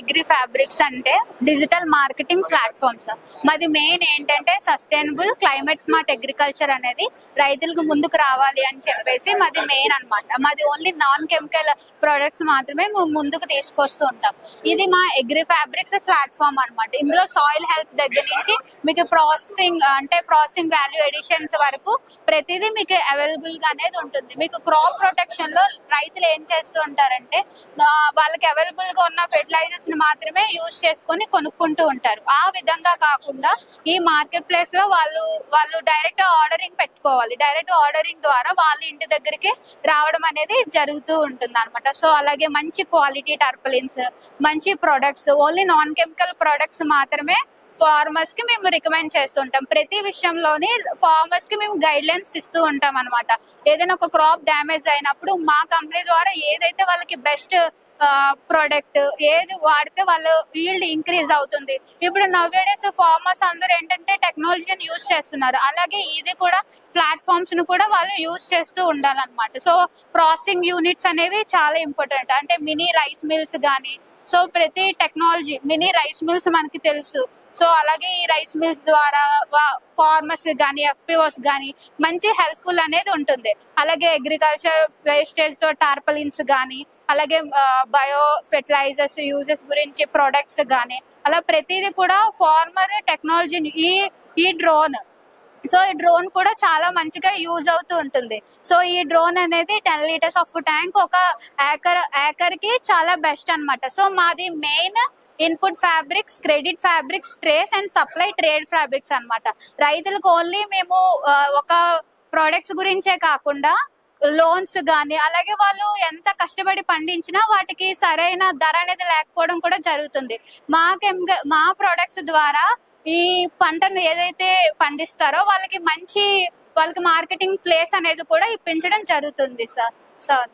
Agri fabrics అంటే digital marketing platforms. మాది main ఏంటంటే సస్టైనబుల్ క్లైమేట్ స్మార్ట్ అగ్రికల్చర్ అనేది రైతులకు ముందుకు రావాలి అని చెప్పేసి మాది మెయిన్ అన్నమాట. మాది ఓన్లీ నాన్ కెమికల్ ప్రొడక్ట్స్ మాత్రమే మేము ముందుకు తీసుకొస్తూ ఉంటాం. ఇది మా అగ్రి ఫ్యాబ్రిక్స్ ప్లాట్ఫామ్ అన్నమాట. ఇందులో సాయిల్ హెల్త్ దగ్గర నుంచి మీకు ప్రాసెసింగ్ అంటే ప్రాసెసింగ్ వాల్యూ ఎడిషన్స్ వరకు ప్రతిదీ మీకు అవైలబుల్గా అనేది ఉంటుంది. మీకు క్రాప్ ప్రొటెక్షన్లో రైతులు ఏం చేస్తూ ఉంటారంటే వాళ్ళకి అవైలబుల్గా ఉన్న ఫెర్టిలైజర్స్ ని మాత్రమే యూజ్ చేసుకొని కొనుక్కుంటూ ఉంటారు. ఆ విధంగా కాకుండా ఈ మార్కెట్ ప్లేస్లో వాళ్ళు వాళ్ళు డైరెక్ట్ ఆర్డరింగ్ పెట్టుకోవాలి. డైరెక్ట్ ఆర్డరింగ్ ద్వారా వాళ్ళ ఇంటి దగ్గరికి రావడం అనేది జరుగుతూ ఉంటుంది అనమాట సో అలాగే మంచి క్వాలిటీ టర్పలిన్స్ మంచి products only non chemical products మాత్రమే ఫార్మర్స్కి మేము రికమెండ్ చేస్తుంటాం. ప్రతి విషయంలోని ఫార్మర్స్కి మేము గైడ్ లైన్స్ ఇస్తూ ఉంటాం అనమాట ఏదైనా ఒక క్రాప్ డ్యామేజ్ అయినప్పుడు మా కంపెనీ ద్వారా ఏదైతే వాళ్ళకి బెస్ట్ ప్రోడక్ట్ ఏది వాడితే వాళ్ళు ఈల్డ్ ఇంక్రీజ్ అవుతుంది. ఇప్పుడు నవ్వేడేస్ ఫార్మర్స్ అందరూ ఏంటంటే టెక్నాలజీని యూజ్ చేస్తున్నారు. అలాగే ఇది కూడా ప్లాట్ఫామ్స్ను కూడా వాళ్ళు యూజ్ చేస్తూ ఉండాలన్నమాట. సో ప్రాసెసింగ్ యూనిట్స్ అనేవి చాలా ఇంపార్టెంట్ అంటే మినీ రైస్ మిల్స్ కానీ సో ప్రతి టెక్నాలజీ మినీ రైస్ మిల్స్ మనకి తెలుసు. సో అలాగే ఈ రైస్ మిల్స్ ద్వారా ఫార్మర్స్ కానీ ఎఫ్పిఓస్ కానీ మంచి హెల్ప్ఫుల్ అనేది ఉంటుంది. అలాగే అగ్రికల్చర్ వేస్టేజ్తో టార్పలిన్స్ కానీ అలాగే బయో ఫెర్టిలైజర్స్ యూజెస్ గురించి ప్రొడక్ట్స్ కానీ అలా ప్రతిదీ కూడా ఫార్మర్ టెక్నాలజీని ఈ ఈ డ్రోన్ సో ఈ డ్రోన్ కూడా చాలా మంచిగా యూజ్ అవుతూ ఉంటుంది. సో ఈ డ్రోన్ అనేది టెన్ లీటర్స్ ఆఫ్ ట్యాంక్ ఒక ఏకర్ ఏకర్కి చాలా బెస్ట్ అన్నమాట. సో మాది main input fabrics credit fabrics trace and supply trade fabrics అనమాట రైతులకు ఓన్లీ మేము ఒక ప్రొడక్ట్స్ గురించే కాకుండా లోన్స్ కానీ అలాగే వాళ్ళు ఎంత కష్టపడి పండించినా వాటికి సరైన ధర అనేది లేకపోవడం కూడా జరుగుతుంది. మా కెమ్ మా ప్రొడక్ట్స్ ద్వారా ఈ పంటను ఏదైతే పండిస్తారో వాళ్ళకి మంచి వాళ్ళకి మార్కెటింగ్ ప్లేస్ అనేది కూడా ఇప్పించడం జరుగుతుంది సార్ సార్.